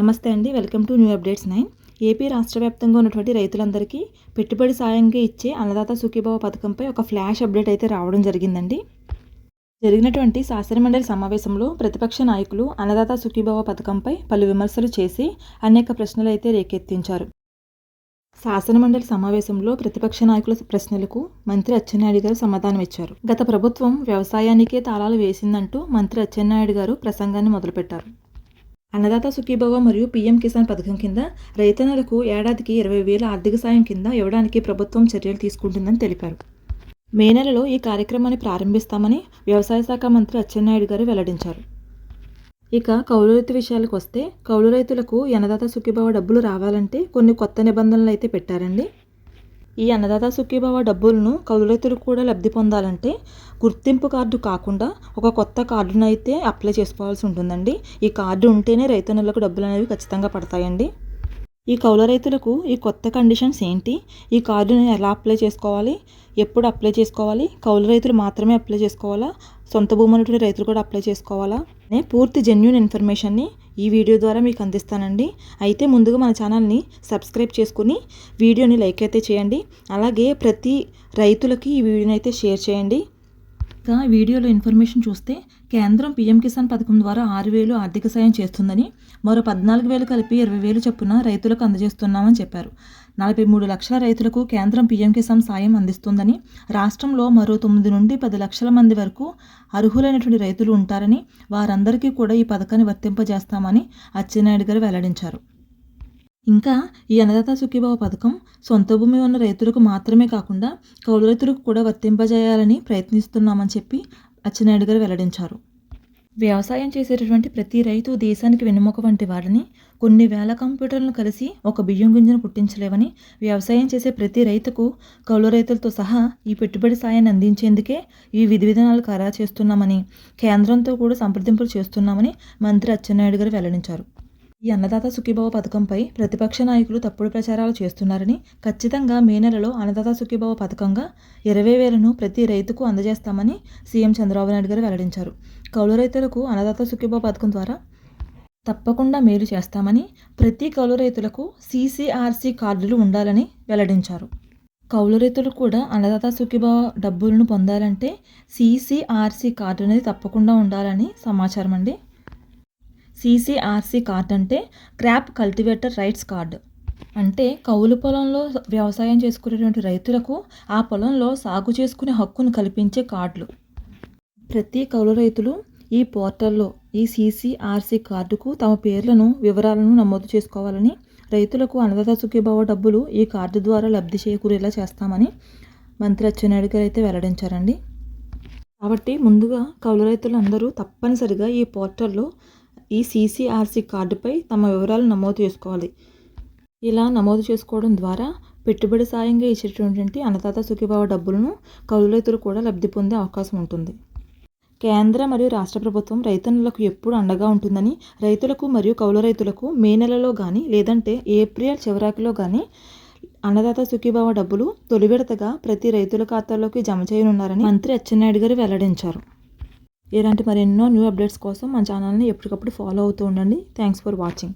నమస్తే అండి welcome to new updates nine. AP రాష్ట్ర వ్యాప్తంగా ఉన్నటువంటి రైతులందరికీ పెట్టుబడి సాయంగా ఇచ్చే అన్నదాత సుఖీభావ పథకంపై ఒక ఫ్లాష్ అప్డేట్ అయితే రావడం జరిగిందండి. జరిగినటువంటి శాసనమండలి సమావేశంలో ప్రతిపక్ష నాయకులు అన్నదాత సుఖీభావ పథకంపై పలు విమర్శలు చేసి అనేక ప్రశ్నలు అయితే రేకెత్తించారు. శాసనమండలి సమావేశంలో ప్రతిపక్ష నాయకుల ప్రశ్నలకు మంత్రి అచ్చెన్నాయుడు గారు సమాధానం ఇచ్చారు. గత ప్రభుత్వం వ్యవసాయానికే తాళాలు వేసిందంటూ మంత్రి అచ్చెన్నాయుడు గారు ప్రసంగాన్ని మొదలుపెట్టారు. అన్నదాత సుఖీభవ మరియు పీఎం కిసాన్ పథకం కింద రైతన్నలకు ఏడాదికి ఇరవై వేల ఆర్థిక సాయం కింద ఇవ్వడానికి ప్రభుత్వం చర్యలు తీసుకుంటుందని తెలిపారు. మే నెలలో ఈ కార్యక్రమాన్ని ప్రారంభిస్తామని వ్యవసాయ శాఖ మంత్రి అచ్చెన్నాయుడు గారు వెల్లడించారు. ఇక కౌలు రైతు విషయాలకు వస్తే కౌలు రైతులకు అన్నదాత సుఖీభవ డబ్బులు రావాలంటే కొన్ని కొత్త నిబంధనలు అయితే పెట్టారండి. ఈ అన్నదాత సుఖీభావ డబ్బులను కౌలురైతులు కూడా లబ్ధి పొందాలంటే గుర్తింపు కార్డు కాకుండా ఒక కొత్త కార్డును అయితే అప్లై చేసుకోవాల్సి ఉంటుందండి. ఈ కార్డు ఉంటేనే రైతన్నులకు డబ్బులు అనేవి ఖచ్చితంగా పడతాయండి. ఈ కౌల రైతులకు ఈ కొత్త కండిషన్స్ ఏంటి? ఈ కార్డుని ఎలా అప్లై చేసుకోవాలి? ఎప్పుడు అప్లై చేసుకోవాలి? కౌలు రైతులు మాత్రమే అప్లై చేసుకోవాలా? సొంత భూములు రైతులు కూడా అప్లై చేసుకోవాలా? అనే పూర్తి జెన్యున్ ఇన్ఫర్మేషన్ని ఈ వీడియో ద్వారా మీకు అందిస్తానండి. అయితే ముందుగా మన ఛానల్ని సబ్స్క్రైబ్ చేసుకుని వీడియోని లైక్ అయితే చేయండి. అలాగే ప్రతి రైతులకి ఈ వీడియోని అయితే షేర్ చేయండి. ఇంకా వీడియోలో ఇన్ఫర్మేషన్ చూస్తే కేంద్రం పీఎం కిసాన్ పథకం ద్వారా ఆరు వేలు ఆర్థిక సాయం చేస్తుందని మరో పద్నాలుగు వేలు కలిపి ఇరవై వేలు చొప్పున రైతులకు అందజేస్తున్నామని చెప్పారు. నలభై మూడు లక్షల రైతులకు కేంద్రం పీఎం కిసాన్ సాయం అందిస్తుందని రాష్ట్రంలో మరో తొమ్మిది నుండి పది లక్షల మంది వరకు అర్హులైనటువంటి రైతులు ఉంటారని వారందరికీ కూడా ఈ పథకాన్ని వర్తింపజేస్తామని అచ్చెన్నాయుడు గారు వెల్లడించారు. ఇంకా ఈ అన్నదాత సుఖీభావ పథకం సొంత భూమి ఉన్న రైతులకు మాత్రమే కాకుండా కౌలు రైతులకు కూడా వర్తింపజేయాలని ప్రయత్నిస్తున్నామని చెప్పి అచ్చెన్నాయుడు గారు వెల్లడించారు. వ్యవసాయం చేసేటటువంటి ప్రతి రైతు దేశానికి వెన్నుముక వంటి వాడని కొన్ని వేల కంప్యూటర్లను కలిసి ఒక బియ్యం గింజను పుట్టించలేవని వ్యవసాయం చేసే ప్రతి రైతుకు కౌలు రైతులతో సహా ఈ పెట్టుబడి సాయాన్ని అందించేందుకే ఈ విధి విధానాలు ఖరారు చేస్తున్నామని కేంద్రంతో కూడా సంప్రదింపులు చేస్తున్నామని మంత్రి అచ్చెన్నాయుడు గారు వెల్లడించారు. ఈ అన్నదాత సుఖీభావ పథకంపై ప్రతిపక్ష నాయకులు తప్పుడు ప్రచారాలు చేస్తున్నారని ఖచ్చితంగా మే నెలలో అన్నదాత సుఖీభావ పథకంగా ఇరవై వేలను ప్రతి రైతుకు అందజేస్తామని సీఎం చంద్రబాబు నాయుడు గారు వెల్లడించారు. కౌలు రైతులకు అన్నదాత సుఖీభావ పథకం ద్వారా తప్పకుండా మేలు చేస్తామని ప్రతి కౌలు రైతులకు సీసీఆర్సీ కార్డులు ఉండాలని వెల్లడించారు. కౌలు రైతులు కూడా అన్నదాత సుఖీభావ డబ్బులను పొందాలంటే సీసీఆర్సీ కార్డు అనేది తప్పకుండా ఉండాలని సమాచారం అండి సీసీఆర్సీ కార్డ్ అంటే క్రాప్ కల్టివేటర్ రైట్స్ కార్డు. అంటే కౌలు పొలంలో వ్యవసాయం చేసుకునేటువంటి రైతులకు ఆ పొలంలో సాగు చేసుకునే హక్కును కల్పించే కార్డులు. ప్రతి కౌలు రైతులు ఈ పోర్టల్లో ఈ సీసీఆర్సీ కార్డుకు తమ పేర్లను వివరాలను నమోదు చేసుకోవాలని రైతులకు అన్నదాత సుఖీభావ డబ్బులు ఈ కార్డు ద్వారా లబ్ధి చేకూరేలా చేస్తామని మంత్రి అచ్చెన్నాయుడు గారు అయితే వెల్లడించారండి. కాబట్టి ముందుగా కౌలు రైతులు అందరూ తప్పనిసరిగా ఈ పోర్టల్లో ఈ సీసీఆర్సీ కార్డుపై తమ వివరాలు నమోదు చేసుకోవాలి. ఇలా నమోదు చేసుకోవడం ద్వారా పెట్టుబడి సాయంగా ఇచ్చేటటువంటి అన్నదాత సుఖీభావ డబ్బులను కౌలు రైతులు కూడా లబ్ధి పొందే అవకాశం ఉంటుంది. కేంద్ర మరియు రాష్ట్ర ప్రభుత్వం రైతన్నులకు ఎప్పుడు అండగా ఉంటుందని రైతులకు మరియు కౌలు రైతులకు మే నెలలో కానీ లేదంటే ఏప్రిల్ చివరాకిలో కానీ అన్నదాత సుఖీభావ డబ్బులు తొలి విడతగా ప్రతి రైతుల ఖాతాలోకి జమ చేయనున్నారని మంత్రి అచ్చెన్నాయుడు గారు వెల్లడించారు. ఇలాంటి మరెన్నో న్యూ అప్డేట్స్ కోసం మన ఛానల్ని ఎప్పటికప్పుడు ఫాలో అవుతూ ఉండండి. Thanks for watching